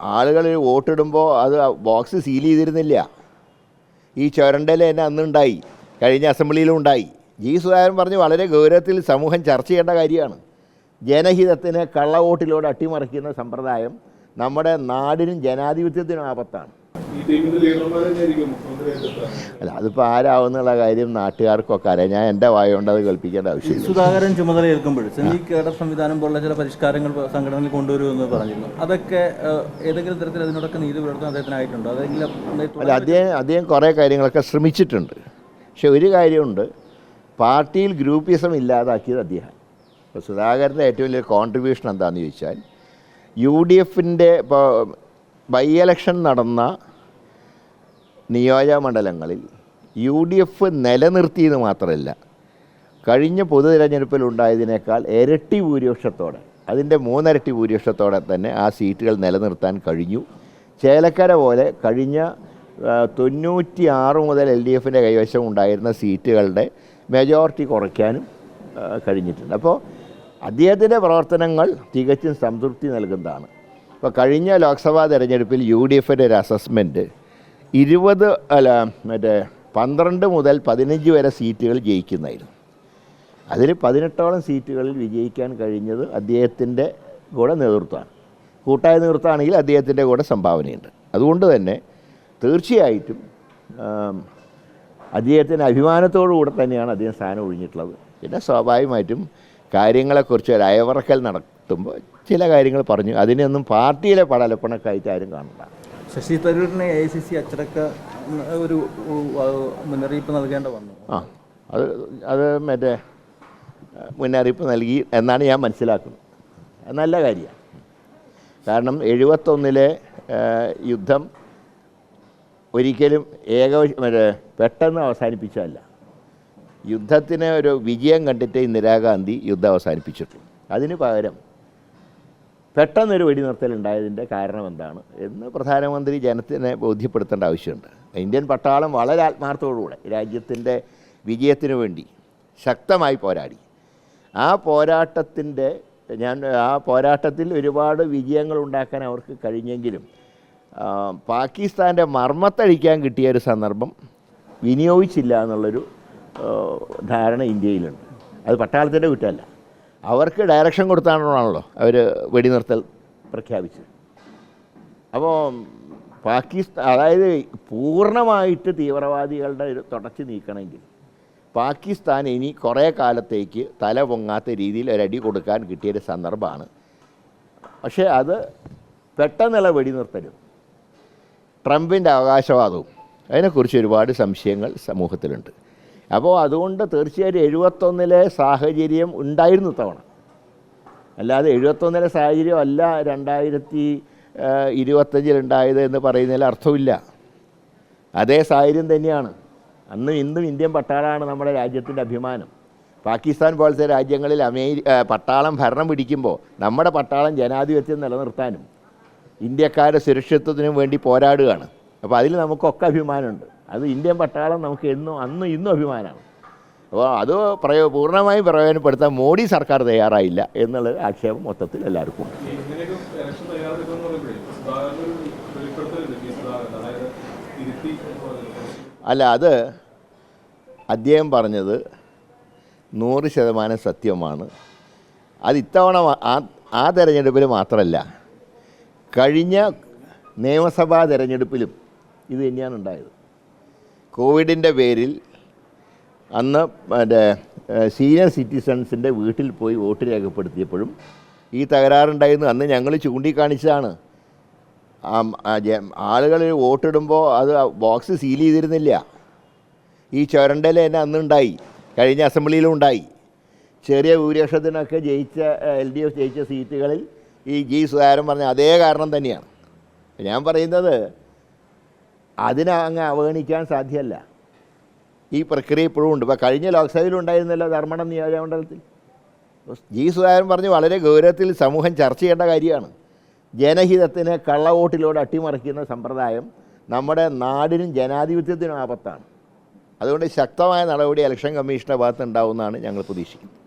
ആളുകൾ വോട്ടിടുമ്പോൾ അത് box seal ചെയ്തിരുന്നില്ല. ഈ ചുരണ്ടയിൽ തന്നെ അന്നുണ്ടായി. കഴിഞ്ഞ അസംബ്ലിയിലും ഉണ്ടായി. ജി സുധാകരൻ പറഞ്ഞു വളരെ ഗൗരവത്തിൽ സമൂഹം ചർച്ച ചെയ്യേണ്ട കാര്യമാണ്. ജനഹിതത്തിന് കള്ളവോട്ടിലൂടെ അട്ടിമറിക്കുന്ന സമ്പ്രദായം നമ്മുടെ നാടിനും ജനാധിപത്യത്തിനും ആപത്താണ്. അല്ല അതിപ്പോൾ ആരാവുന്നുള്ള കാര്യം നാട്ടുകാർക്കൊക്കെ അറിയാം. ഞാൻ എന്റെ വായ കൊണ്ട് അത് കേൾപ്പിക്കേണ്ട ആവശ്യമില്ല. സുധാകരൻ ചുമതലയേൽക്കുമ്പോൾ സെമി കേഡർ സംവിധാനം പോലുള്ള ചില പരിഷ്കാരങ്ങൾ സംഘടനയിൽ കൊണ്ടുവരുമെന്ന് പറഞ്ഞിരുന്നു. അതൊക്കെ ഏതെങ്കിലും തരത്തിൽ അതിനോടൊക്കെ നീതി പുലർത്താൻ അദ്ദേഹത്തിനായിട്ടുണ്ടോ? അതെങ്കിലും അല്ല അദ്ദേഹം അദ്ദേഹം കുറേ കാര്യങ്ങളൊക്കെ ശ്രമിച്ചിട്ടുണ്ട്. പക്ഷെ ഒരു കാര്യമുണ്ട്. പാർട്ടിയിൽ ഗ്രൂപ്പിസം ഇല്ലാതാക്കിയത് അദ്ദേഹം. ഇപ്പോൾ സുധാകരന്റെ ഏറ്റവും വലിയ കോൺട്രിബ്യൂഷൻ എന്താണെന്ന് ചോദിച്ചാൽ യു ഡി എഫിന്റെ ഇപ്പോൾ ബൈ എലക്ഷൻ നടന്ന നിയോജക മണ്ഡലങ്ങളിൽ യു ഡി എഫ് നിലനിർത്തിയെന്ന് മാത്രമല്ല കഴിഞ്ഞ പൊതു തിരഞ്ഞെടുപ്പിൽ ഉണ്ടായതിനേക്കാൾ ഇരട്ടി ഭൂരിപക്ഷത്തോടെ അതിന്റെ മൂന്നിരട്ടി ഭൂരിപക്ഷത്തോടെ തന്നെ ആ സീറ്റുകൾ നിലനിർത്താൻ കഴിഞ്ഞു. ചേലക്കര പോലെ കഴിഞ്ഞ തൊണ്ണൂറ്റി ആറ് മുതൽ എൽ ഡി എഫിന്റെ കൈവശം ഉണ്ടായിരുന്ന സീറ്റുകളുടെ മെജോറിറ്റി കുറയ്ക്കാനും കഴിഞ്ഞിട്ടുണ്ട്. അപ്പോൾ അദ്ദേഹത്തിന്റെ പ്രവർത്തനങ്ങൾ തികച്ചും സംതൃപ്തി നൽകുന്നതാണ്. ഇപ്പോൾ കഴിഞ്ഞ ലോക്സഭാ തെരഞ്ഞെടുപ്പിൽ യു ഡി എഫിന്റെ ഒരു അസസ്മെന്റ് ഇരുപത് അല്ല മറ്റേ പന്ത്രണ്ട് മുതൽ പതിനഞ്ച് വരെ സീറ്റുകൾ ജയിക്കുന്നതായിരുന്നു. അതിൽ പതിനെട്ടോളം സീറ്റുകളിൽ വിജയിക്കാൻ കഴിഞ്ഞത് അദ്ദേഹത്തിന്റെ കൂടെ നേതൃത്വമാണ്. കൂട്ടായ നേതൃത്വമാണെങ്കിൽ അദ്ദേഹത്തിന്റെ കൂടെ സംഭാവനയുണ്ട്. അതുകൊണ്ട് തന്നെ തീർച്ചയായിട്ടും അദ്ദേഹത്തിന് അഭിമാനത്തോടുകൂടെ തന്നെയാണ് അദ്ദേഹം സ്ഥാനം ഒഴിഞ്ഞിട്ടുള്ളത്. പിന്നെ സ്വാഭാവികമായിട്ടും കാര്യങ്ങളെക്കുറിച്ച് ഒരു അയവറക്കൽ നടത്തുമ്പോൾ ചില കാര്യങ്ങൾ പറഞ്ഞു. അതിനൊന്നും പാർട്ടിയിലെ പടലപ്പണക്കായിട്ട് ആരും കാണണ്ട ശശി തരൂരിനെ എ ഐ സി സി അച്ചടക്ക ഒരു മുന്നറിയിപ്പ് നൽകേണ്ട വന്നു. ആ അത് അത് മറ്റേ മുന്നറിയിപ്പ് നൽകി എന്നാണ് ഞാൻ മനസ്സിലാക്കുന്നത്. നല്ല കാര്യമാണ്. കാരണം എഴുപത്തൊന്നിലെ യുദ്ധം ഒരിക്കലും ഏക മറ്റേ പെട്ടെന്ന് അവസാനിപ്പിച്ചതല്ല. യുദ്ധത്തിന് ഒരു വിജയം കണ്ടിട്ട് ഇന്ദിരാഗാന്ധി യുദ്ധം അവസാനിപ്പിച്ചിട്ടുള്ളൂ അതിന് പകരം പെട്ടെന്നൊരു വെടി നിർത്തലുണ്ടായതിന്റെ കാരണം എന്താണ് എന്ന് പ്രധാനമന്ത്രി ജനത്തിനെ ബോധ്യപ്പെടുത്തേണ്ട ആവശ്യമുണ്ട്. ഇന്ത്യൻ പട്ടാളം വളരെ ആത്മാർത്ഥത്തോടുകൂടെ രാജ്യത്തിന്റെ വിജയത്തിനു വേണ്ടി ശക്തമായി പോരാടി. ആ പോരാട്ടത്തിന്റെ ഞാൻ ആ പോരാട്ടത്തിൽ ഒരുപാട് വിജയങ്ങൾ ഉണ്ടാക്കാൻ അവർക്ക് കഴിഞ്ഞെങ്കിലും പാകിസ്ഥാന്റെ മർമ്മത്തഴിക്കാൻ കിട്ടിയ ഒരു സന്ദർഭം വിനിയോഗിച്ചില്ല എന്നുള്ളൊരു ധാരണ ഇന്ത്യയിലുണ്ട്. അത് പട്ടാളത്തിന്റെ കുറ്റമല്ല. അവർക്ക് ഡയറക്ഷൻ കൊടുത്താണല്ലോ അവർ വെടിനിർത്തൽ പ്രഖ്യാപിച്ചത്. അപ്പോൾ പാകിസ്ഥാൻ അതായത് പൂർണമായിട്ട് തീവ്രവാദികളുടെ ഒരു തുടച്ചു നീക്കണമെങ്കിൽ പാകിസ്ഥാൻ ഇനി കുറേ കാലത്തേക്ക് തല പൊങ്ങാത്ത രീതിയിൽ ഒരടി കൊടുക്കാൻ കിട്ടിയൊരു സന്ദർഭമാണ്. പക്ഷേ അത് പെട്ടെന്നുള്ള വെടിനിർത്തലും ട്രംപിന്റെ അവകാശവാദവും അതിനെക്കുറിച്ച് ഒരുപാട് സംശയങ്ങൾ സമൂഹത്തിലുണ്ട്. അപ്പോൾ അതുകൊണ്ട് തീർച്ചയായിട്ടും എഴുപത്തൊന്നിലെ സാഹചര്യം ഉണ്ടായിരുന്നു തവണ. അല്ലാതെ എഴുപത്തൊന്നിലെ സാഹചര്യം അല്ല രണ്ടായിരത്തി ഇരുപത്തഞ്ചിലുണ്ടായത് എന്ന് പറയുന്നതിൽ അർത്ഥമില്ല. അതേ സാഹചര്യം തന്നെയാണ്. അന്നും ഇന്നും ഇന്ത്യൻ പട്ടാളമാണ് നമ്മുടെ രാജ്യത്തിന്റെ അഭിമാനം. പാകിസ്ഥാൻ പോലത്തെ രാജ്യങ്ങളിൽ അമേരി പട്ടാളം ഭരണം പിടിക്കുമ്പോൾ നമ്മുടെ പട്ടാളം ജനാധിപത്യം നിലനിർത്താനും ഇന്ത്യക്കാരുടെ സുരക്ഷിതത്വത്തിനും വേണ്ടി പോരാടുകയാണ്. അപ്പോൾ അതിൽ നമുക്കൊക്കെ അഭിമാനമുണ്ട്. അത് ഇന്ത്യൻ പട്ടാളം നമുക്ക് എന്നും അന്നും ഇന്നും അഭിമാനമാണ്. അപ്പോൾ അത് പ്രയോ പൂർണമായും പ്രയോജനപ്പെടുത്താൻ മോഡി സർക്കാർ തയ്യാറായില്ല എന്നുള്ള ആക്ഷേപം മൊത്തത്തിൽ എല്ലാവർക്കും അല്ല അത് അദ്ദേഹം പറഞ്ഞത് നൂറ് ശതമാനം സത്യമാണ്. അത് ഇത്തവണ ആ തെരഞ്ഞെടുപ്പിൽ മാത്രമല്ല കഴിഞ്ഞ നിയമസഭാ തെരഞ്ഞെടുപ്പിലും ഇത് തന്നെയാണ് ഉണ്ടായത്. കോവിഡിന്റെ പേരിൽ അന്ന് മറ്റേ സീനിയർ സിറ്റിസൺസിന്റെ വീട്ടിൽ പോയി വോട്ട് രേഖപ്പെടുത്തിയപ്പോഴും ഈ തകരാറുണ്ടായിരുന്നു. അന്ന് ഞങ്ങൾ ചൂണ്ടിക്കാണിച്ചതാണ്. ആളുകൾ വോട്ടിടുമ്പോൾ അത് ബോക്സ് സീൽ ചെയ്തിരുന്നില്ല. ഈ ചുരണ്ടൽ തന്നെ അന്നുണ്ടായി. കഴിഞ്ഞ അസംബ്ലിയിലും ഉണ്ടായി. ചെറിയ ഭൂരിപക്ഷത്തിനൊക്കെ ജയിച്ച എൽ ഡി എഫ് ജയിച്ച സീറ്റുകളിൽ ഈ ജി സുധാകരൻ പറഞ്ഞ അതേ കാരണം തന്നെയാണ്. ഞാൻ പറയുന്നത് അതിനെ അങ്ങ് അവഗണിക്കാൻ സാധ്യമല്ല ഈ പ്രക്രിയ ഇപ്പോഴും ഉണ്ട്. ഇപ്പോൾ കഴിഞ്ഞ ലോക്സഭയിലും ഉണ്ടായിരുന്നല്ലോ ധർമ്മടം നിയോജകമണ്ഡലത്തിൽ. ജി സുധാകരൻ പറഞ്ഞ് വളരെ ഗൗരവത്തിൽ സമൂഹം ചർച്ച ചെയ്യേണ്ട കാര്യമാണ്. ജനഹിതത്തിന് കള്ളവോട്ടിലൂടെ അട്ടിമറിക്കുന്ന സമ്പ്രദായം നമ്മുടെ നാടിനും ജനാധിപത്യത്തിനും ആപത്താണ്. അതുകൊണ്ട് ശക്തമായ നടപടി ഇലക്ഷൻ കമ്മീഷന്റെ ഭാഗത്ത് ഉണ്ടാവുമെന്നാണ് ഞങ്ങൾ പ്രതീക്ഷിക്കുന്നത്.